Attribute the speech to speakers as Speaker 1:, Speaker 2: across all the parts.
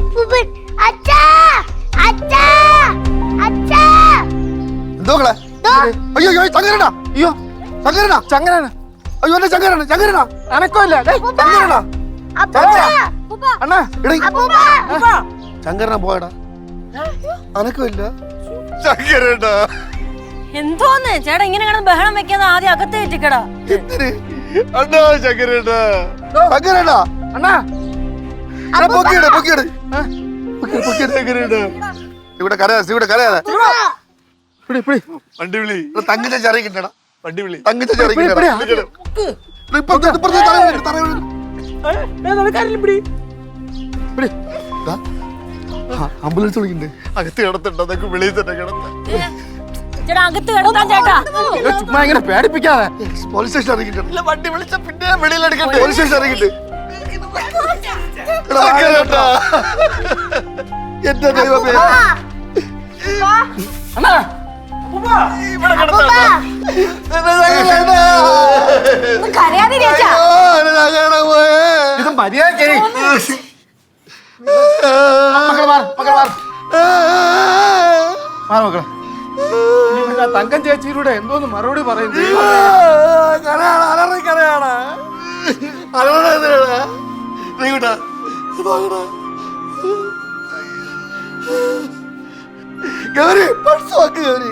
Speaker 1: അപ്പൂപ്പൻ. അച്ഛാ അച്ഛാ അച്ഛാ.
Speaker 2: എന്തോ മക്കളെ
Speaker 1: ദോ.
Speaker 2: അയ്യോ അയ്യോ ചങ്ങരനാ
Speaker 3: അയ്യോ.
Speaker 2: ചങ്ങരനാ
Speaker 3: ചങ്ങനാണ്
Speaker 2: അയ്യോ എന്റെ ചങ്ങരനാ ചങ്ങരനാ
Speaker 3: അനക്കമില്ല.
Speaker 2: ചങ്ങരനാ
Speaker 1: അപ്പൂപ്പ.
Speaker 3: അണ്ണാ
Speaker 1: അപ്പൂപ്പ.
Speaker 2: ചങ്കരനാ പോയടാ. അനക്കമില്ല. ചങ്കരനാ
Speaker 4: എന്തോന്ന്? ചേട്ടാ ഇങ്ങനെ കിടന്ന് ബഹളം വെക്കാതെ ആദ്യം അകത്ത് കയറ്റിക്കടാ.
Speaker 2: എന്തിന്? അണ്ണാ ചങ്കരനാ ചങ്കരനാ
Speaker 3: അണ്ണാ
Speaker 2: പൊക്കിയിട് പൊക്കിയിട്. ഇവിടെ കരയാ ഇവിടെ
Speaker 3: കരയാ
Speaker 2: വണ്ടി വിളി തങ്ങിച്ച ചെറിയ കിട്ടണം. വണ്ടി വിളി തങ്ങിച്ച ചെറിയ ആംബുലൻസ് വിളിക്കണ്ടേ അകത്ത് കിടത്തുണ്ടോ അതൊക്കെ വെളിയിൽ തന്നെ
Speaker 3: ചുമ്മാ ഇങ്ങനെ പേടിപ്പിക്കാതെ.
Speaker 2: പോലീസ് സ്റ്റേഷൻ അറിയിക്കട്ടെ വണ്ടി വിളിച്ച പിന്നെ വെളിയിൽ എടുക്കട്ടെ പോലീസ് സ്റ്റേഷൻ അറിയിക്കട്ടെ. എന്റെ ദൈവമേ. ഇവിടെ
Speaker 3: ഇത് മക്കളെ മാറ് മക്കളെ മാറ്. മാറ് മക്കളെ. തങ്കം ചേച്ചിയിലൂടെ എന്തോന്ന് മറുപടി പറയും
Speaker 2: ഗൗരി ഗൗരി.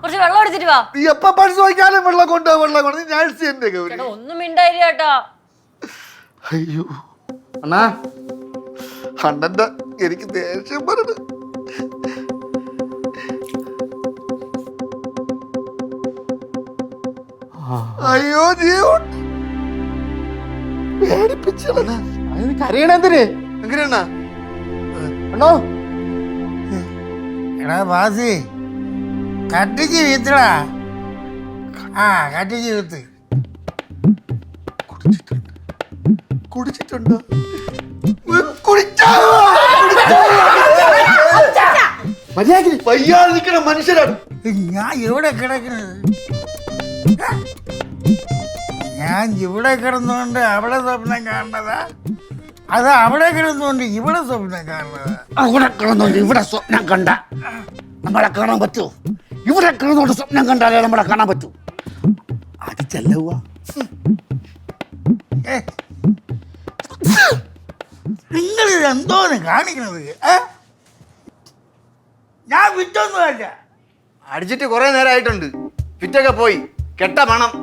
Speaker 4: കുറച്ച് വെള്ളം എടുത്തിട്ട് വാ.
Speaker 2: നീ എപ്പ പൾസ് നോക്കിയാലും വെള്ളം കൊണ്ടോ വെള്ളം കൊണ്ട് നീ ഞാഴ്ച എന്റെ ഗൗരി?
Speaker 4: ചേട്ടാ ഒന്നും മിണ്ടായില്ല ചേട്ടാ
Speaker 2: അയ്യോ.
Speaker 3: അണ്ണാ.
Speaker 2: അണ്ണന്റെ എനിക്ക് ദേഷ്യം പറഞ്ഞു ജീവൻ പേടിപ്പിച്ചടാ
Speaker 3: അതിന് കരയണെന്തിന്
Speaker 2: എങ്ങനെയാ
Speaker 3: അണ്ണോ.
Speaker 5: എടാ ബാസി കട്ടിക്ക് വീത്തടാ. ആ കട്ടിക്ക് വീത്ത്.
Speaker 2: കുടിച്ചിട്ടുണ്ടോ. കുടിച്ചാ.
Speaker 3: മര്യാദ
Speaker 2: വയ്യാതെ നിൽക്കണ മനുഷ്യരാണ്.
Speaker 5: ഞാൻ എവിടെ കിടക്കുന്നത് ഞാൻ ഇവിടെ കിടന്നുകൊണ്ട് അവിടെ സ്വപ്നം കാണുന്നതാ? അത് അവിടെ കിടന്നുകൊണ്ട് ഇവിടെ സ്വപ്നം കാണുന്നതാ?
Speaker 6: അവിടെ കിടന്നുകൊണ്ട് ഇവിടെ സ്വപ്നം കണ്ട. നമ്മളെ കാണാൻ പറ്റൂ? ഇവിടെ കിടന്നുകൊണ്ട് സ്വപ്നം കണ്ടാലേ നമ്മളെ കാണാൻ പറ്റൂ. അത് ചെല്ലുക
Speaker 5: നിങ്ങൾ ഇത് എന്തോന്ന് കാണിക്കണത്? ഞാൻ ഞാൻ വിറ്റൊന്നുമല്ല.
Speaker 7: അടിച്ചിട്ട് കുറെ നേരമായിട്ടുണ്ട്. ഫിറ്റൊക്കെ പോയി. കെട്ട പണം.